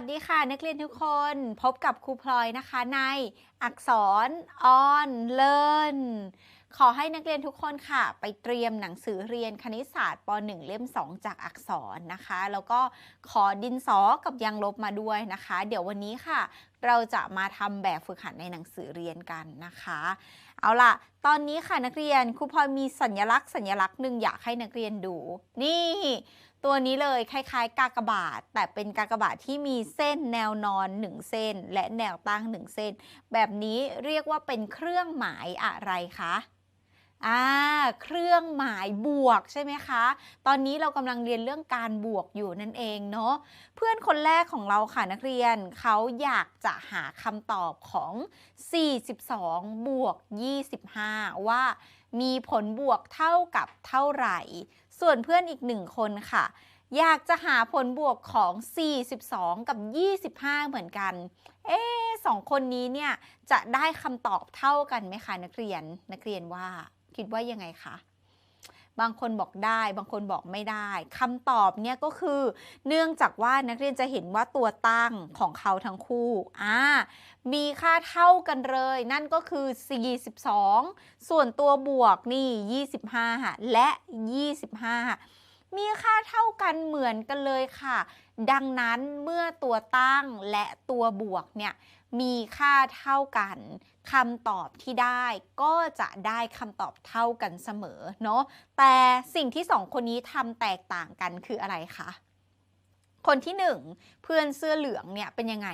วัสดีค่ะ นักเรียนทุกคนพบกับครูพลอยนะคะในอักษร on learn ขอให้นักเรียนทุกคนค่ะ ไปเตรียมหนังสือเรียนคณิตศาสตร์ป .1 เล่ม 2 จากอักษรนะคะ แล้วก็ขอดินสอกับยางลบมาด้วยนะคะ เดี๋ยววันนี้ค่ะ เราจะมาทำแบบฝึกหัดในหนังสือเรียนกันนะคะ เอาล่ะ ตอนนี้ค่ะนักเรียนครูพลอยมีสัญลักษณ์สัญลักษณ์หนึ่งอยากให้นักเรียนดู นี่ ตัวนี้เลยคล้ายๆ กากบาท แต่เป็นกากบาทที่มีเส้นแนวนอน 1 เส้น และแนวตั้ง 1 เส้น แบบนี้เรียกว่าเป็นเครื่องหมายอะไรคะอ่าเครื่องหมายบวกใช่ไหมคะ ตอนนี้เรากำลังเรียนเรื่องการบวกอยู่นั่นเองเนาะเพื่อนคนแรกของเราค่ะนักเรียนเขาอยากจะหาคำตอบของ 42 บวก 25 ว่ามีผลบวกเท่ากับเท่าไหร่ ส่วนเพื่อนอีกหนึ่งคนค่ะ อยากจะหาผลบวกของ 42 กับ 25 เหมือนกัน เอ๊สองคนนี้เนี่ยจะได้คำตอบเท่ากันไหมคะนักเรียน นักเรียนว่าคิดว่ายังไงคะ บางคนบอกได้ บางคนบอกไม่ได้คำตอบเนี่ยก็คือ เนื่องจากว่านักเรียนจะเห็นว่าตัวตั้งของเขาทั้งคู่อ่ามีค่าเท่ากันเลย นั่นก็คือ 42 ส่วนตัวบวกนี่ 25ค่ะและ 25 มีค่าเท่ากันเหมือนกันเลยค่ะ ดังนั้นเมื่อตัวตั้งและตัวบวกเนี่ยมีค่าเท่ากัน คำตอบที่ได้ก็จะได้คำตอบเท่ากันเสมอเนาะแต่สิ่งที่สองคนนี้ทำแตกต่างกันคืออะไรคะคนที่หนึ่งเพื่อนเสื้อเหลืองเนี่ยเป็นยังไง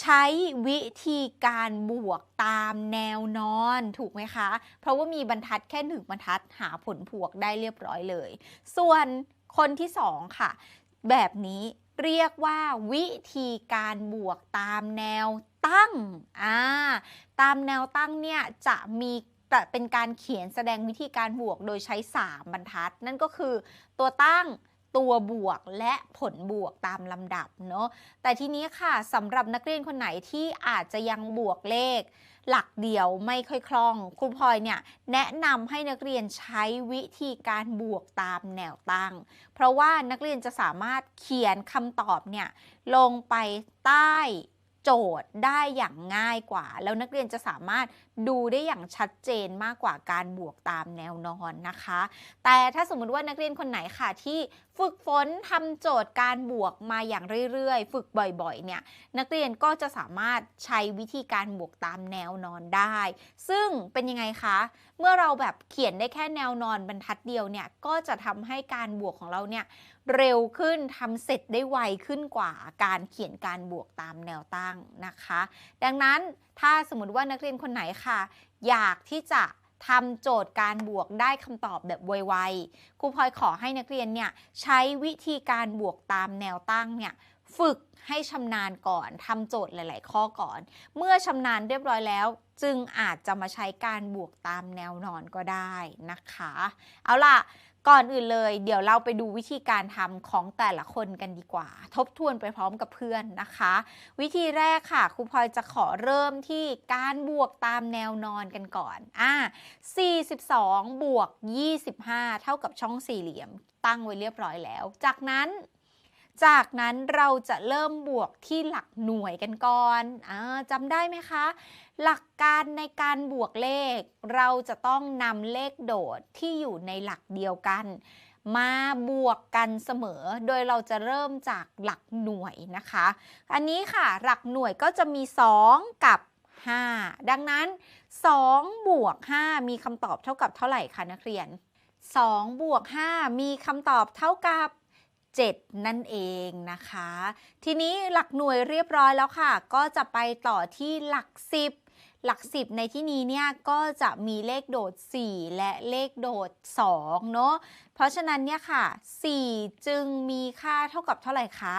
ใช้วิธีการบวกตามแนวนอนถูกไหมคะ เพราะว่ามีบรรทัดแค่หนึ่งบรรทัดหาผลบวกได้เรียบร้อยเลย ส่วนคนที่สองค่ะ แบบนี้ เรียกว่าวิธีการบวกตามแนวตั้งอ่าตามแนวตั้งเนี่ยจะมีเป็นการเขียนแสดงวิธีการบวกโดยใช้ 3 บรรทัด นั่นก็คือตัวตั้ง ตัวบวกและผลบวกตามลำดับเนาะแต่ทีนี้ค่ะสำหรับนักเรียนคนไหนที่อาจจะยังบวกเลข หลักเดียวไม่ค่อยคล่องครูพลอยเนี่ยแนะนำให้นักเรียนใช้วิธีการบวกตามแนวตั้ง เพราะว่านักเรียนจะสามารถเขียนคำตอบเนี่ยลงไปใต้โจทย์ได้อย่างง่ายกว่า แล้วนักเรียนจะสามารถ ดูได้อย่างชัดเจนมากกว่าการบวกตามแนวนอนนะคะ แต่ถ้าสมมติว่านักเรียนคนไหนค่ะที่ฝึกฝนทำโจทย์การบวกมาอย่างเรื่อยๆ ฝึกบ่อยๆ เนี่ย นักเรียนก็จะสามารถใช้วิธีการบวกตามแนวนอนได้ ซึ่งเป็นยังไงคะ เมื่อเราแบบเขียนได้แค่แนวนอนบรรทัดเดียวเนี่ย ก็จะทำให้การบวกของเราเนี่ยเร็วขึ้นทำเสร็จได้ไวขึ้นกว่าการเขียนการบวกตามแนวตั้งนะคะ ดังนั้น ถ้าสมมติว่านักเรียนคนไหนค่ะ อยากที่จะทำโจทย์การบวกได้คำตอบแบบไวๆครูพลอยขอให้นักเรียนเนี่ยใช้วิธีการบวกตามแนวตั้งเนี่ยฝึกให้ชำนาญก่อนทำโจทย์หลาย ๆ ข้อก่อน เมื่อชำนาญเรียบร้อยแล้ว จึงอาจจะมาใช้การบวกตามแนวนอนก็ได้นะคะ เอาล่ะ ก่อนอื่นเลย เดี๋ยวเราไปดูวิธีการทำของแต่ละคนกันดีกว่า ทบทวนไปพร้อมกับเพื่อนนะคะ วิธีแรกค่ะครูพลอยจะขอเริ่มที่การบวกตามแนวนอนกันก่อนอ่า42 บวก 25 เท่ากับช่องสี่เหลี่ยม ตั้งไว้เรียบร้อยแล้ว จากนั้น จากนั้นเราจะเริ่มบวกที่หลักหน่วยกันก่อนอจำได้ไหมคะ หลักการในการบวกเลข เราจะต้องนำเลขโดดที่อยู่ในหลักเดียวกัน มาบวกกันเสมอ โดยเราจะเริ่มจากหลักหน่วยนะคะ อันนี้ค่ะหลักหน่วยก็จะมี 2 กับ 5 ดังนั้น 2 บวก 5 มีคำตอบเท่ากับเท่าไหร่คะนักเรียน 2 บวก 5 มีคำตอบเท่ากับ 7 นั่นเองนะคะ ทีนี้หลักหน่วยเรียบร้อยแล้วค่ะ ก็จะไปต่อที่หลัก 10หลัก 10 ในที่นี้เนี่ยก็จะมีเลขโดด 4 และเลขโดด2เนาะ เพราะฉะนั้นเนี่ยค่ะ 4 จึงมีค่าเท่ากับเท่าไหร่คะ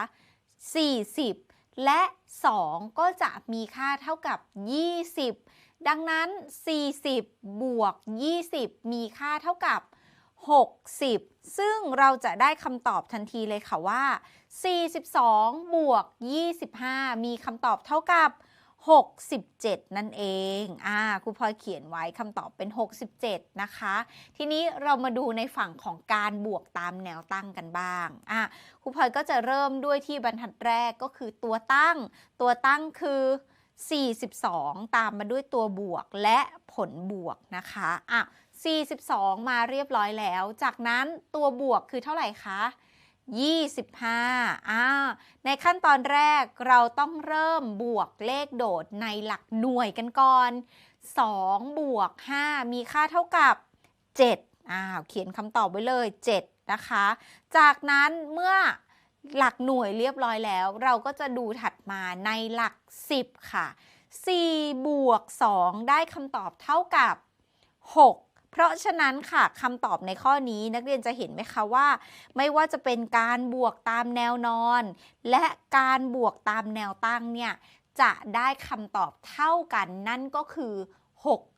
40 และ 2 ก็จะมีค่าเท่ากับ 20 ดังนั้น 40 บวก 20 มีค่าเท่ากับ 60 ซึ่งเราจะได้คำตอบทันทีเลยค่ะว่า 42 บวก 25 มีคำตอบเท่ากับ 67 นั่นเอง อ่าครูพลอยเขียนไว้คำตอบเป็น 67 นะคะ ทีนี้เรามาดูในฝั่งของการบวกตามแนวตั้งกันบ้าง อ่าครูพลอยก็จะเริ่มด้วยที่บรรทัดแรกก็คือตัวตั้ง ตัวตั้งคือ 42 ตามมาด้วยตัวบวกและผลบวกนะคะ อะ 42 มาเรียบร้อยแล้ว จากนั้นตัวบวกคือเท่าไหร่คะ 25อ่าในขั้นตอนแรกเราต้องเริ่มบวกเลขโดดในหลักหน่วยกันก่อน 2 บวก 5 มีค่าเท่ากับ 7อ้าวเขียนคำตอบไว้เลย 7 นะคะ จากนั้นเมื่อหลักหน่วยเรียบร้อยแล้ว เราก็จะดูถัดมาในหลัก 10 ค่ะ 4 บวก 2 ได้คำตอบเท่ากับ 6 เพราะฉะนั้นค่ะคำตอบในข้อนี้นักเรียนจะเห็นไหมคะว่า ไม่ว่าจะเป็นการบวกตามแนวนอน และการบวกตามแนวตั้งเนี่ยจะได้คำตอบเท่ากันนั่นก็คือ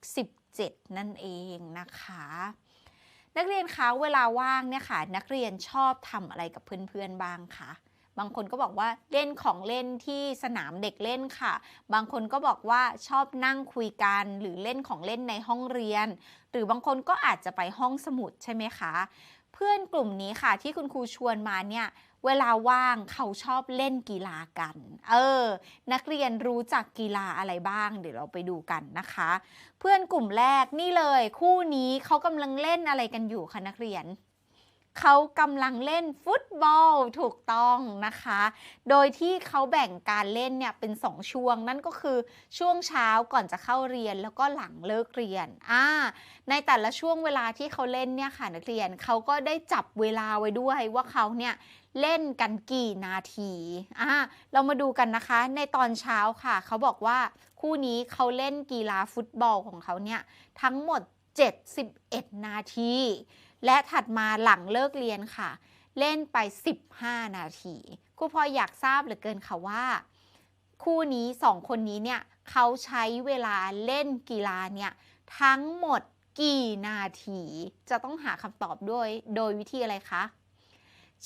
67 นั่นเองนะคะ นักเรียนคะเวลาว่างเนี่ยค่ะ นักเรียนชอบทำอะไรกับเพื่อนๆบ้างคะ บางคนก็บอกว่าเล่นของเล่นที่สนามเด็กเล่นค่ะ บางคนก็บอกว่าชอบนั่งคุยกันหรือเล่นของเล่นในห้องเรียน หรือบางคนก็อาจจะไปห้องสมุดใช่ไหมคะ เพื่อนกลุ่มนี้ค่ะที่คุณครูชวนมาเนี่ยเวลาว่างเขาชอบเล่นกีฬากัน เออ นักเรียนรู้จักกีฬาอะไรบ้าง เดี๋ยวเราไปดูกันนะคะ เพื่อนกลุ่มแรกนี่เลย คู่นี้เขากำลังเล่นอะไรกันอยู่คะนักเรียน เขากำลังเล่นฟุตบอลถูกต้องนะคะ โดยที่เขาแบ่งการเล่นเนี่ยเป็น 2 ช่วง นั่นก็คือช่วงเช้าก่อนจะเข้าเรียนแล้วก็หลังเลิกเรียนอ่าในแต่ละช่วงเวลาที่เขาเล่นเนี่ยค่ะนักเรียนเขาก็ได้จับเวลาไว้ด้วยว่าเขาเนี่ยเล่นกันกี่นาทีอ่าเรามาดูกันนะคะ ในตอนเช้าค่ะ เขาบอกว่าคู่นี้เขาเล่นกีฬาฟุตบอลของเขาเนี่ยทั้งหมด 71 นาที และถัดมาหลังเลิกเรียนค่ะ เล่นไป 15 นาทีครูพลอยอยากทราบเหลือเกินค่ะว่า คู่นี้สองคนนี้เนี่ยเขาใช้เวลาเล่นกีฬาเนี่ยทั้งหมดกี่นาที จะต้องหาคำตอบด้วย โดยวิธีอะไรคะ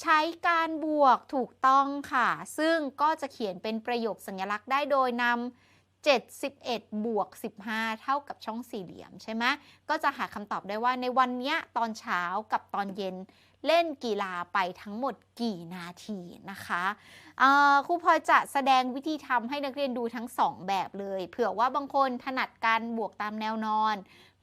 ใช้การบวกถูกต้องค่ะ ซึ่งก็จะเขียนเป็นประโยคสัญลักษณ์ได้โดยนำ 71 บวก 15 เท่ากับช่องสี่เหลี่ยมใช่ไหมก็จะหาคำตอบได้ว่าในวันเนี้ยตอนเช้ากับตอนเย็นเล่นกีฬาไปทั้งหมดกี่นาทีนะคะครูพลอยจะแสดงวิธีทำให้นักเรียนดูทั้ง 2 แบบเลย เผื่อว่าบางคนถนัดการบวกตามแนวนอน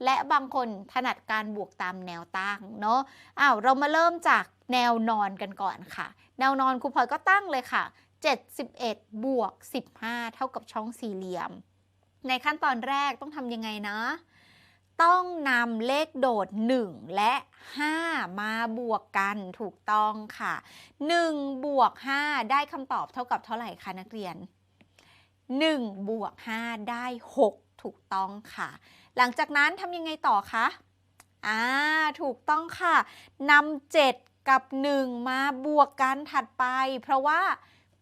และบางคนถนัดการบวกตามแนวตั้งเนาะอ้าวเรามาเริ่มจากแนวนอนกันก่อนค่ะ แนวนอนครูพลอยก็ตั้งเลยค่ะ 71 บวก 15 เท่ากับช่องสี่เหลี่ยม ในขั้นตอนแรกต้องทำยังไงนะ ต้องนำเลขโดด 1 และ 5 มาบวกกันถูกต้องค่ะ 1 บวก 5 ได้คำตอบเท่ากับเท่าไหร่คะนักเรียน 1 บวก 5 ได้ 6 ถูกต้องค่ะ หลังจากนั้นทำยังไงต่อคะอ่าถูกต้องค่ะนำ7กับ 1 มาบวกกันถัดไป เพราะว่า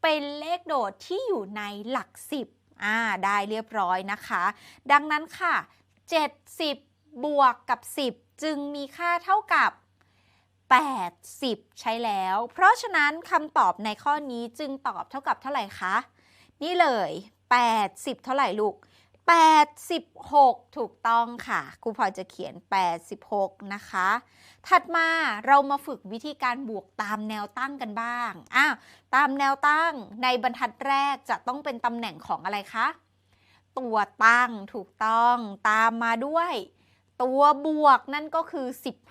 เป็นเลขโดดที่อยู่ในหลัก 10อ่าได้เรียบร้อยนะคะ ดังนั้นค่ะ 70 บวกกับ 10 จึงมีค่าเท่ากับ 80 ใช้แล้ว เพราะฉะนั้นคำตอบในข้อนี้จึงตอบเท่ากับเท่าไหร่คะ นี่เลย 80 เท่าไหร่ลูก 86 ถูกต้องค่ะครูพลอยจะเขียน 86 นะคะ ถัดมาเรามาฝึกวิธีการบวกตามแนวตั้งกันบ้างอ้าวตามแนวตั้งในบรรทัดแรกจะต้องเป็นตำแหน่งของอะไรคะ ตัวตั้งถูกต้องตามมาด้วย ตัวบวกนั่นก็คือ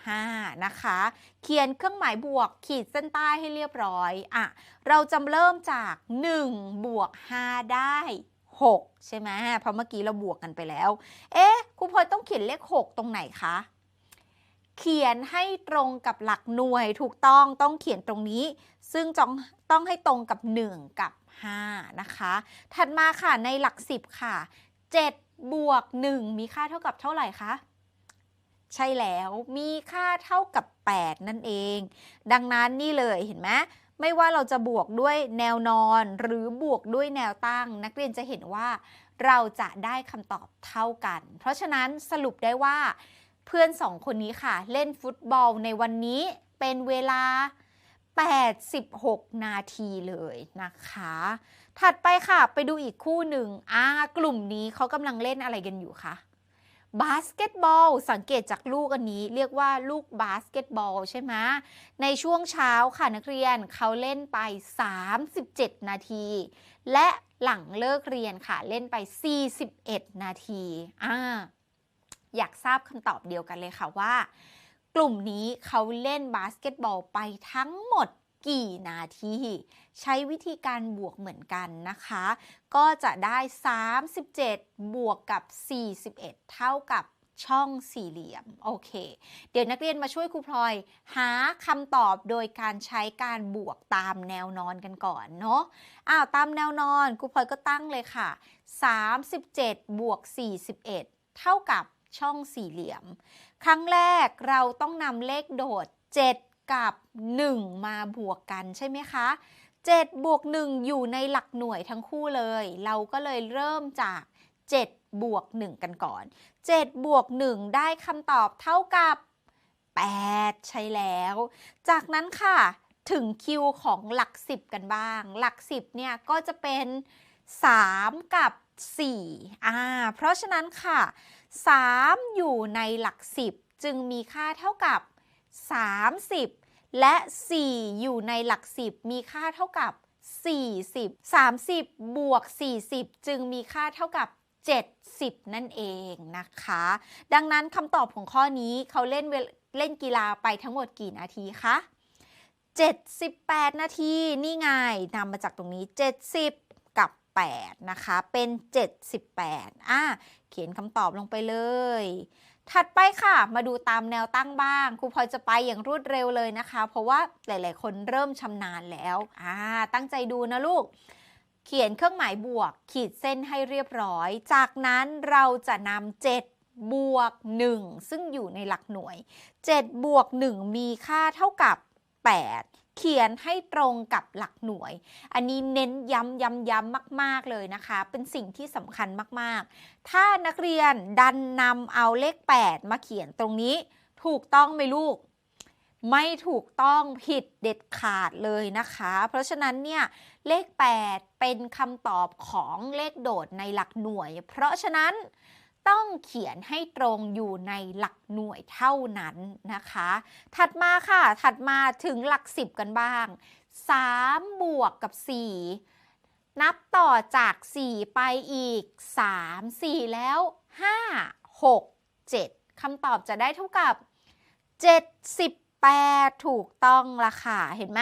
15 นะคะ เขียนเครื่องหมายบวกขีดเส้นใต้ให้เรียบร้อยอะเราจะเริ่มจาก 1 บวก 5 ได้ 6 ใช่ไหมเพราะเมื่อกี้เราบวกกันไปแล้ว เอ๊ะครูพลอยต้องเขียนเลข 6 ตรงไหนคะ เขียนให้ตรงกับหลักหน่วยถูกต้องต้องเขียนตรงนี้ ซึ่งจองต้องให้ตรงกับ 1 กับ 5 นะคะ ถัดมาค่ะในหลัก 10 ค่ะ 7 บวก 1 มีค่าเท่ากับเท่าไหร่คะใช่แล้วมีค่าเท่ากับ 8 นั่นเอง ดังนั้นนี่เลยเห็นไหม ไม่ว่าเราจะบวกด้วยแนวนอนหรือบวกด้วยแนวตั้ง นักเรียนจะเห็นว่าเราจะได้คำตอบเท่ากัน เพราะฉะนั้นสรุปได้ว่าเพื่อนสองคนนี้ค่ะ เล่นฟุตบอลในวันนี้เป็นเวลา 86 นาทีเลยนะคะ ถัดไปค่ะ ไปดูอีกคู่หนึ่งอ่ากลุ่มนี้เขากำลังเล่นอะไรกันอยู่คะ บาสเกตบอล สังเกตจากลูกอันนี้ เรียกว่าลูกบาสเกตบอลใช่ไหมในช่วงเช้าค่ะนักเรียนเขาเล่นไป 37 นาที และหลังเลิกเรียนค่ะเล่นไป 41 นาทีอ่าอยากทราบคำตอบเดียวกันเลยค่ะว่า กลุ่มนี้เขาเล่นบาสเกตบอลไปทั้งหมด กี่นาที ใช้วิธีการบวกเหมือนกันนะคะ ก็จะได้ 37 บวกกับ 41 เท่ากับช่องสี่เหลี่ยม โอเค เดี๋ยวนักเรียนมาช่วยครูพลอย หาคำตอบโดยการใช้การบวกตามแนวนอนกันก่อนเนาะอ้าวตามแนวนอนครูพลอยก็ตั้งเลยค่ะ 37 บวก 41 เท่ากับช่องสี่เหลี่ยม ครั้งแรกเราต้องนำเลขโดด 7 กับ 1 มาบวกกันใช่ไหมคะ 7 บวก 1 อยู่ในหลักหน่วยทั้งคู่เลย เราก็เลยเริ่มจาก 7 บวก 1 กันก่อน 7 บวก 1 ได้คำตอบเท่ากับ 8 ใช่แล้ว จากนั้นค่ะ ถึงคิวของหลัก 10 กันบ้าง หลัก 10 เนี่ยก็จะเป็น 3 กับ4อ่า เพราะฉะนั้นค่ะ 3 อยู่ในหลัก 10 จึงมีค่าเท่ากับ 30 และ 4 อยู่ในหลัก 10 มีค่าเท่ากับ 40 30 บวก 40 จึงมีค่าเท่ากับ 70 นั่นเองนะคะ ดังนั้นคำตอบของข้อนี้เขาเล่นเลเล่นกีฬาไปทั้งหมดกี่นาทีคะ78 นาที นี่ไงนำมาจากตรงนี้ 70 กับ 8 นะคะ เป็น 78 อะ เขียนคำตอบลงไปเลย ถัดไปค่ะ มาดูตามแนวตั้งบ้างครูพลอยจะไปอย่างรวดเร็วเลยนะคะ เพราะว่าหลาย ๆ คนเริ่มชำนาญแล้วอ่าตั้งใจดูนะลูก เขียนเครื่องหมายบวก ขีดเส้นให้เรียบร้อย จากนั้นเราจะนำ7บวก 1 ซึ่งอยู่ในหลักหน่วย 7 บวก 1 มีค่าเท่ากับ 8 เขียนให้ตรงกับหลักหน่วย อันนี้เน้นย้ำย้ำย้ำมาก ๆ เลยนะคะ เป็นสิ่งที่สำคัญมาก ๆ ถ้านักเรียนดันนำเอาเลข 8 มาเขียนตรงนี้ ถูกต้องไหมลูก ไม่ถูกต้องผิดเด็ดขาดเลยนะคะ เพราะฉะนั้นเนี่ยเลข 8 เป็นคำตอบของเลขโดดในหลักหน่วย เพราะฉะนั้น ต้องเขียนให้ตรงอยู่ในหลักหน่วยเท่านั้นนะคะ ถัดมาค่ะ ถัดมาถึงหลัก 10 กันบ้าง 3 บวกกับ 4 นับต่อจาก 4 ไปอีก 3 4 แล้ว 5 6 7คำตอบจะได้เท่ากับ 8 ถูกต้องละค่ะ เห็นไหม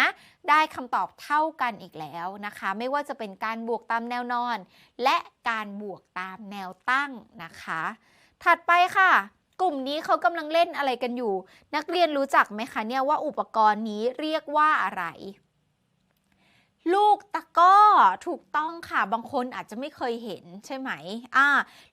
ได้คำตอบเท่ากันอีกแล้วนะคะ ไม่ว่าจะเป็นการบวกตามแนวนอน และการบวกตามแนวตั้งนะคะ ถัดไปค่ะ กลุ่มนี้เขากำลังเล่นอะไรกันอยู่ นักเรียนรู้จักไหมคะเนี่ยว่าอุปกรณ์นี้เรียกว่าอะไร ลูกตะก้อถูกต้องค่ะบางคนอาจจะไม่เคยเห็นใช่ไหมอ่า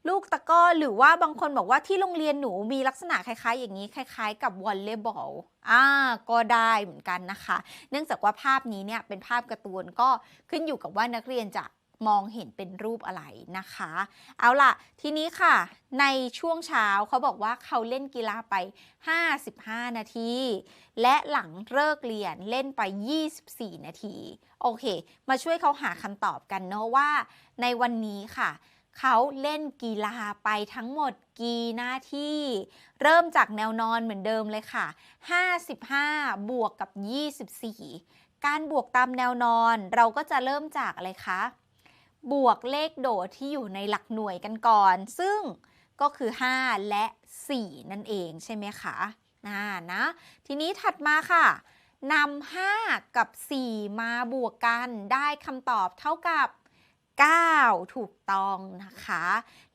ลูกตะก้อหรือว่าบางคนบอกว่าที่โรงเรียนหนูมีลักษณะคล้าย ๆ อย่างนี้คล้าย ๆ กับวอลเลย์บอลอ่าก็ได้เหมือนกันนะคะ เนื่องจากว่าภาพนี้เนี่ยเป็นภาพการ์ตูนก็ขึ้นอยู่กับว่านักเรียนจะ มองเห็นเป็นรูปอะไรนะคะ เอาล่ะ ทีนี้ค่ะ ในช่วงเช้าเขาบอกว่าเขาเล่นกีฬาไป 55 นาที และหลังเลิกเรียนเล่นไป 24 นาที โอเค มาช่วยเขาหาคำตอบกันเนาะว่า ในวันนี้ค่ะเขาเล่นกีฬาไปทั้งหมดกี่นาทีเริ่มจากแนวนอนเหมือนเดิมเลยค่ะ 55 บวกกับ 24 การบวกตามแนวนอนเราก็จะเริ่มจากอะไรคะ บวกเลขโดดที่อยู่ในหลักหน่วยกันก่อน ซึ่งก็คือ 5 และ 4 นั่นเองใช่ไหมคะนะนะ ทีนี้ถัดมาค่ะนำ5กับ 4 มาบวกกันได้คำตอบเท่ากับ 9 ถูกต้องนะคะ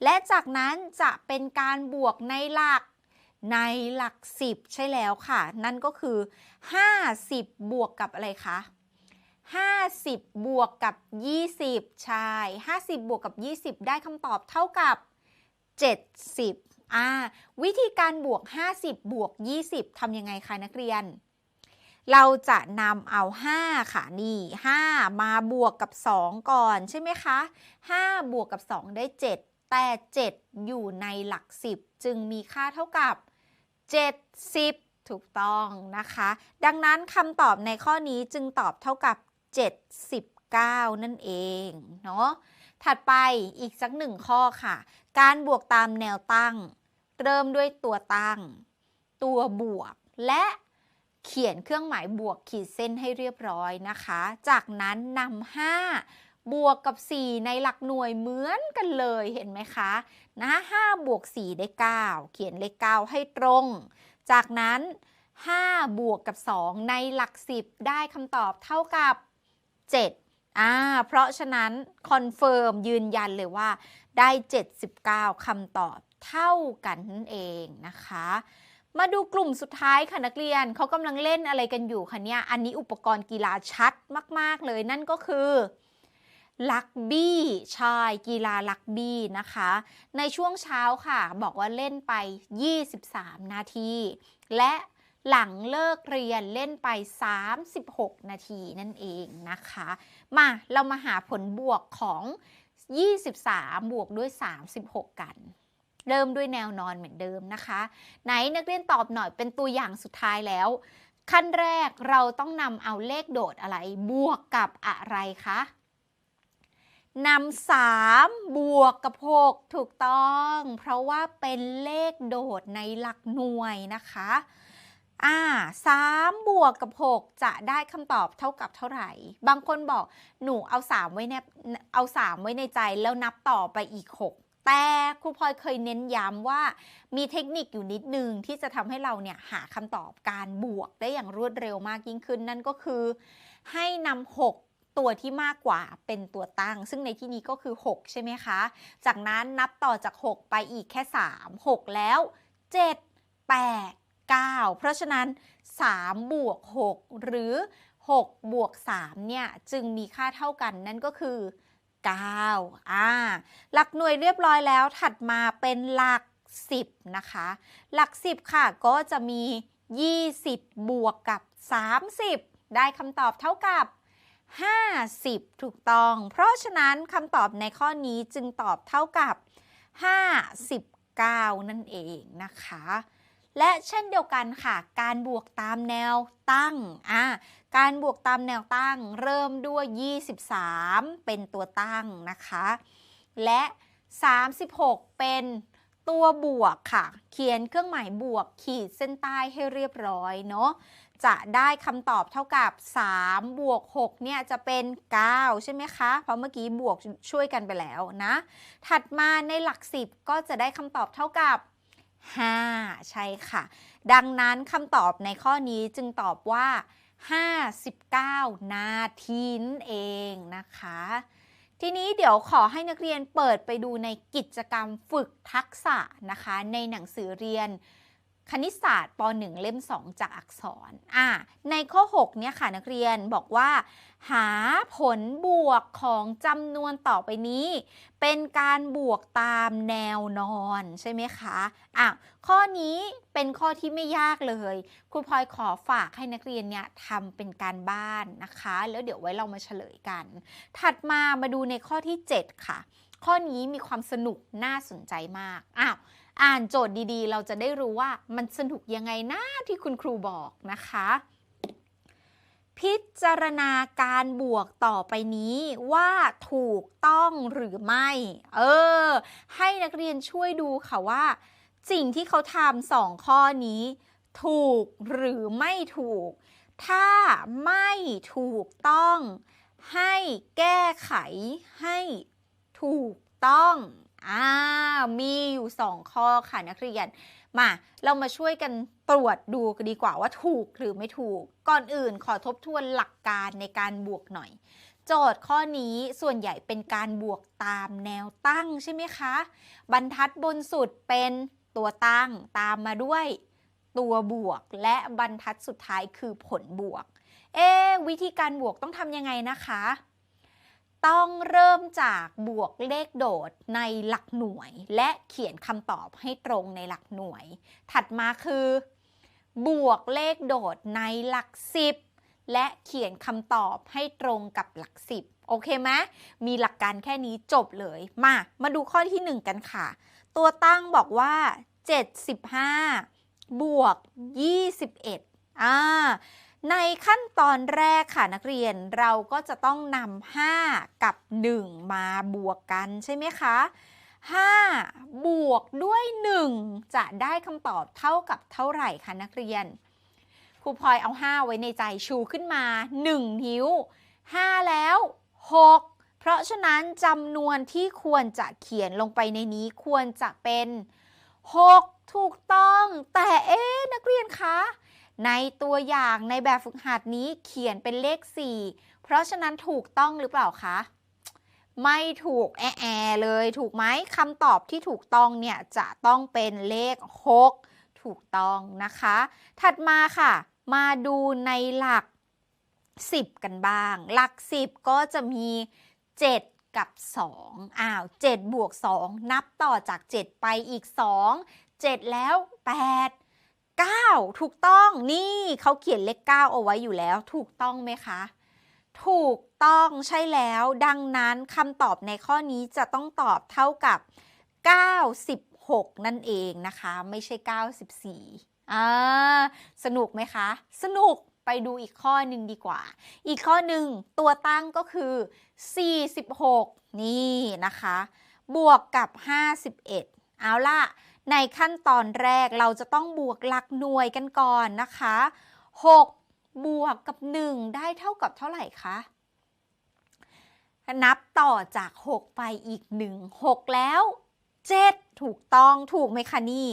และจากนั้นจะเป็นการบวกในหลักในหลัก 10 ใช่แล้วค่ะ นั่นก็คือ 50 บวกกับอะไรคะ 50 บวกกับ 20 ใช่ 50 บวกกับ 20 ได้คำตอบเท่ากับ 70อ่าวิธีการบวก 50 บวก 20 ทำยังไงคะนักเรียน เราจะนำเอา 5 ค่ะ นี่ 5 มาบวกกับ 2 ก่อนใช่ไหมคะ 5 บวกกับ 2 ได้ 7 แต่ 7 อยู่ในหลัก 10 จึงมีค่าเท่ากับ 70 ถูกต้องนะคะ ดังนั้นคำตอบในข้อนี้จึงตอบเท่ากับ 79 นั่นเองเนาะถัดไปอีกสักหนึ่งข้อค่ะ การบวกตามแนวตั้ง เริ่มด้วยตัวตั้ง ตัวบวกและเขียนเครื่องหมายบวกขีดเส้นให้เรียบร้อยนะคะ จากนั้นนำ5บวกกับ 4 ในหลักหน่วยเหมือนกันเลยเห็นไหมคะนะ5บวก 4 ได้ 9 เขียนเลข9ให้ตรง จากนั้น 5 บวกกับ 2 ในหลัก 10 ได้คำตอบเท่ากับ 7อ่าเพราะฉะนั้นคอนเฟิร์มยืนยันเลยว่าได้ 79คำตอบเท่ากันนั่นเองนะคะ มาดูกลุ่มสุดท้ายค่ะนักเรียนเขากำลังเล่นอะไรกันอยู่คะเนี่ยอันนี้อุปกรณ์กีฬาชัดมาก ๆ เลยนั่นก็คือลักบี้ใช่กีฬาลักบี้นะคะ ในช่วงเช้าค่ะ บอกว่าเล่นไป 23 นาที และ หลังเลิกเรียนเล่นไป 36 นาทีนั่นเองนะคะ มาเรามาหาผลบวกของ 23 บวกด้วย 36 กัน เริ่มด้วยแนวนอนเหมือนเดิมนะคะ ไหนนักเรียนตอบหน่อยเป็นตัวอย่างสุดท้ายแล้ว ขั้นแรกเราต้องนำเอาเลขโดดอะไรบวกกับอะไรคะนำสามบวกกับหกถูกต้อง เพราะว่าเป็นเลขโดดในหลักหน่วยนะคะ อ่าสามบวกกับ 6 จะได้คำตอบเท่ากับเท่าไหร่ บางคนบอกหนูเอา 3 ไว้ในเอา 3 ไว้ในใจแล้วนับต่อไปอีก 6 แต่ครูพลอยเคยเน้นย้ำว่า มีเทคนิคอยู่นิดนึงที่จะทำให้เราเนี่ยหาคำตอบการบวกได้อย่างรวดเร็วมากยิ่งขึ้นนั่นก็คือ ให้นำ6ตัวที่มากกว่าเป็นตัวตั้ง ซึ่งในที่นี้ก็คือ 6 ใช่ไหมคะ จากนั้นนับต่อจาก 6 ไปอีกแค่ 3 6 แล้ว 7 8 9 เพราะฉะนั้น3บวก6หรือ6บวก3เนี่ยจึงมีค่าเท่ากันนั่นก็คือ 9 อ่า หลักหน่วยเรียบร้อยแล้วถัดมาเป็นหลัก 10 นะคะ หลัก 10 ค่ะก็จะมี 20 บวกกับ 30 ได้คำตอบเท่ากับ 50 ถูกต้อง เพราะฉะนั้นคำตอบในข้อนี้จึงตอบเท่ากับ 59 นั่นเองนะคะ และเช่นเดียวกันค่ะ การบวกตามแนวตั้งอ่าการบวกตามแนวตั้งเริ่มด้วย 23 เป็นตัวตั้งนะคะ และ 36 เป็นตัวบวกค่ะ เขียนเครื่องหมายบวกขีดเส้นใต้ให้เรียบร้อยเนาะจะได้คำตอบเท่ากับ 3 บวก 6 เนี่ยจะเป็น 9 ใช่ไหมคะ เพราะเมื่อกี้บวกช่วยกันไปแล้วนะ ถัดมาในหลัก 10 ก็จะได้คำตอบเท่ากับ 5 ใช่ค่ะ ดังนั้นคำตอบในข้อนี้จึงตอบว่า 59 นาทีนั่นเองนะคะ ทีนี้เดี๋ยวขอให้นักเรียนเปิดไปดูในกิจกรรมฝึกทักษะนะคะ ในหนังสือเรียน คณิตศาสตร์ป .1 เล่ม 2 จากอักษรอ่าในข้อ 6 เนี่ยค่ะนักเรียนบอกว่า หาผลบวกของจำนวนต่อไปนี้ เป็นการบวกตามแนวนอนใช่ไหมคะอะข้อนี้เป็นข้อที่ไม่ยากเลยครูพลอยขอฝากให้นักเรียนเนี่ยทำเป็นการบ้านนะคะ แล้วเดี๋ยวไว้เรามาเฉลยกัน ถัดมามาดูในข้อที่ 7 ค่ะ ข้อนี้มีความสนุกน่าสนใจมากอ้าว อ่านโจทย์ดีๆ เราจะได้รู้ว่ามันสนุกยังไงนะที่คุณครูบอกนะคะ พิจารณาการบวกต่อไปนี้ว่าถูกต้องหรือไม่ เออ ให้นักเรียนช่วยดูค่ะว่า สิ่งที่เขาทำสองข้อนี้ ถูกหรือไม่ถูก ถ้าไม่ถูกต้อง ให้แก้ไขให้ถูกต้อง อ่ามีอยู่สองข้อค่ะนักเรียน มาเรามาช่วยกันตรวจดูกันดีกว่าว่าถูกหรือไม่ถูก ก่อนอื่นขอทบทวนหลักการในการบวกหน่อย โจทย์ข้อนี้ส่วนใหญ่เป็นการบวกตามแนวตั้งใช่ไหมคะ บรรทัดบนสุดเป็นตัวตั้งตามมาด้วยตัวบวกและบรรทัดสุดท้ายคือผลบวก เอ๊วิธีการบวกต้องทำยังไงนะคะ ต้องเริ่มจากบวกเลขโดดในหลักหน่วย และเขียนคำตอบให้ตรงในหลักหน่วย ถัดมาคือ บวกเลขโดดในหลักสิบและเขียนคำตอบให้ตรงกับหลักสิบโอเคไหมมีหลักการแค่นี้จบเลย มา มาดูข้อที่ 1 กันค่ะ ตัวตั้งบอกว่า 75 บวก 21อ่า ในขั้นตอนแรกค่ะนักเรียนเราก็จะต้องนำ5กับ 1 มาบวกกันใช่ไหมคะ 5 บวกด้วย 1 จะได้คำตอบเท่ากับเท่าไหร่คะนักเรียนครูพลอยเอา 5 ไว้ในใจชูขึ้นมา 1 นิ้ว 5 แล้ว 6 เพราะฉะนั้นจำนวนที่ควรจะเขียนลงไปในนี้ควรจะเป็น 6 ถูกต้อง แต่เอ๊นักเรียนคะ ในตัวอย่างในแบบฝึกหัดนี้เขียนเป็นเลข 4 เพราะฉะนั้นถูกต้องหรือเปล่าคะ ไม่ถูกแอะแอเลยถูกไหมคำตอบที่ถูกต้องเนี่ยจะต้องเป็นเลข 6 ถูกต้องนะคะ ถัดมาค่ะ มาดูในหลัก 10 กันบ้าง หลัก 10 ก็จะมี 7กับ 2 อ้าว 7 บวก 2 นับต่อจาก 7 ไปอีก 2 7 แล้ว 8 9 ถูกต้องนี่เขาเขียนเลข 9 เอาไว้อยู่แล้ว ถูกต้องไหมคะ ถูกต้องใช่แล้ว ดังนั้นคำตอบในข้อนี้จะต้องตอบเท่ากับ 96 นั่นเองนะคะ ไม่ใช่ 94อ่าสนุกไหมคะ สนุกไปดูอีกข้อหนึ่งดีกว่า อีกข้อหนึ่งตัวตั้งก็คือ 46 นี่นะคะ บวกกับ 51 เอาล่ะ ในขั้นตอนแรกเราจะต้องบวกหลักหน่วยกันก่อนนะคะ 6 บวกกับ 1 ได้เท่ากับเท่าไหร่คะนับต่อจาก 6 ไปอีก 1 6 แล้ว 7 ถูกต้องถูกไหมคะนี่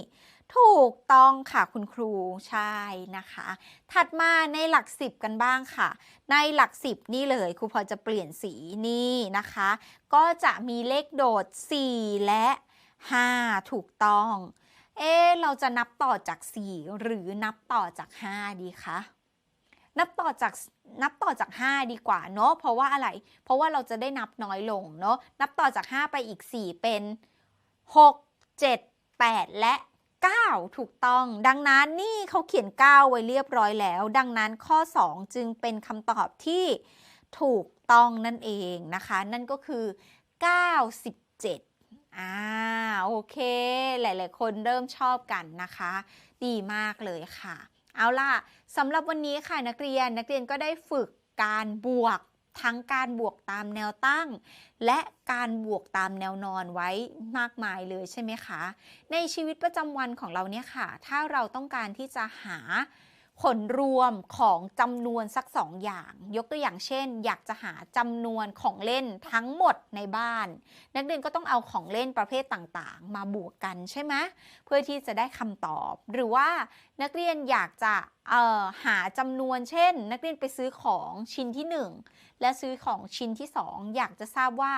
ถูกต้องค่ะคุณครูใช่นะคะ ถัดมาในหลัก10กันบ้างค่ะ ในหลัก10นี่เลยครูพอจะเปลี่ยนสีนี่นะคะ ก็จะมีเลขโดด 4 และ 5 ถูกต้อง เอ๊เราจะนับต่อจาก 4 หรือนับต่อจาก 5 ดีคะ นับต่อจากนับต่อจาก 5 ดีกว่าเนาะ เพราะว่าอะไร เพราะว่าเราจะได้นับน้อยลงเนาะ นับต่อจาก 5 ไปอีก 4 เป็น 6 7 8 และ 9 ถูกต้อง ดังนั้นนี่เขาเขียน 9 ไว้เรียบร้อยแล้ว ดังนั้นข้อ 2 จึงเป็นคำตอบที่ถูกต้องนั่นเองนะคะ นั่นก็คือ 97 อ่าโอเค หลาย ๆ คนเริ่มชอบกันนะคะ ดีมากเลยค่ะ เอาล่ะสำหรับวันนี้ค่ะนักเรียนนักเรียนก็ได้ฝึกการบวกทั้งการบวกตามแนวตั้ง และการบวกตามแนวนอนไว้มากมายเลยใช่ไหมคะ ในชีวิตประจำวันของเราเนี่ยค่ะ ถ้าเราต้องการที่จะหา ผลรวมของจำนวนสักสองอย่าง ยกตัวอย่างเช่น อยากจะหาจำนวนของเล่นทั้งหมดในบ้าน นักเรียนก็ต้องเอาของเล่นประเภทต่างๆ มาบวกกันใช่ไหมเพื่อที่จะได้คำตอบ หรือว่านักเรียนอยากจะหาจำนวนเช่น นักเรียนไปซื้อของชิ้นที่ 1 และซื้อของชิ้นที่ 2 อยากจะทราบว่า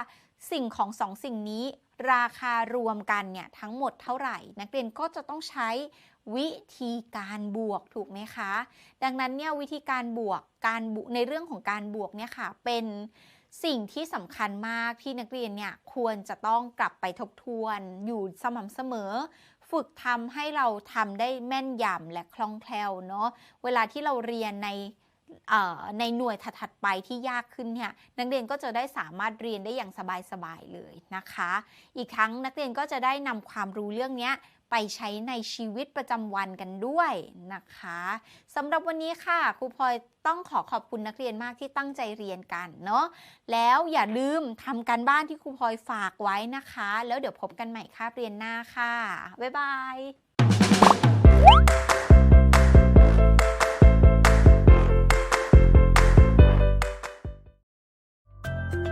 สิ่งของสองสิ่งนี้ราคารวมกันเนี่ยทั้งหมดเท่าไหร่ นักเรียนก็จะต้องใช้ วิธีการบวกถูกไหมคะ ดังนั้นเนี่ยวิธีการบวกการบวกในเรื่องของการบวกเนี่ยค่ะเป็นสิ่งที่สำคัญมากที่นักเรียนเนี่ยควรจะต้องกลับไปทบทวน อยู่สม่ำเสมอ ฝึกทำให้เราทำได้แม่นยำและคล่องแคล่วเนาะเวลาที่เราเรียนในในหน่วยถัดไปที่ยากขึ้นเนี่ยนักเรียนก็จะได้สามารถเรียนได้อย่างสบายๆเลยนะคะ อีกครั้งนักเรียนก็จะได้นำความรู้เรื่องเนี้ย ไปใช้ในชีวิตประจำวันกันด้วยนะคะสำหรับวันนี้ค่ะครูพลอยต้องขอขอบคุณนักเรียนมากที่ตั้งใจเรียนกันเนาะแล้วอย่าลืมทำการบ้านที่ครูพลอยฝากไว้นะคะ แล้วเดี๋ยวพบกันใหม่คาบเรียนหน้าค่ะ บ๊ายบาย